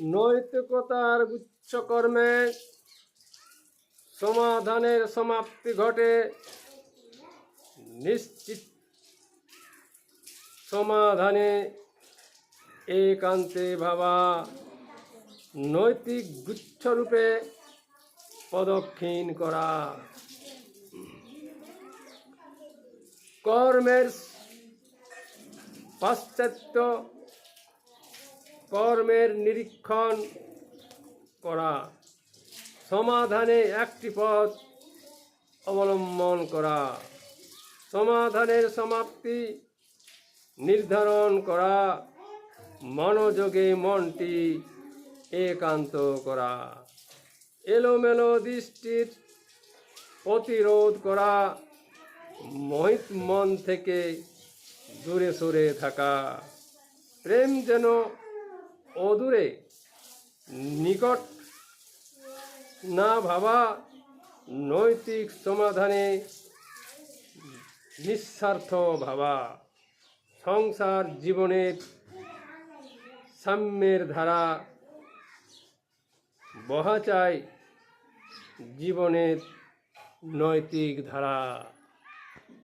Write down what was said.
নৈতিকতার গুচ্ছকর্মে সমাধানের সমাপ্তি ঘটে। নিশ্চিত সমাধানে একান্তে ভাবা নৈতিক গুচ্ছরূপে পদক্ষীণ করা। কর্মের পাশ্চাত্য কর্মের নিরীক্ষণ করা, সমাধানে একটি পথ অবলম্বন করা, সমাধানের সমাপ্তি নির্ধারণ করা, মনোযোগে মনটি একান্ত করা, এলোমেলো দৃষ্টির প্রতিরোধ করা, মোহিত মন থেকে দূরে সরে থাকা, প্রেম যেন অদূরে, নিকট না ভাবা নৈতিক সমাধানে নিঃস্বার্থ ভাবা। সংসার জীবনের সাম্যের ধারা বহা চাই জীবনের নৈতিক ধারা।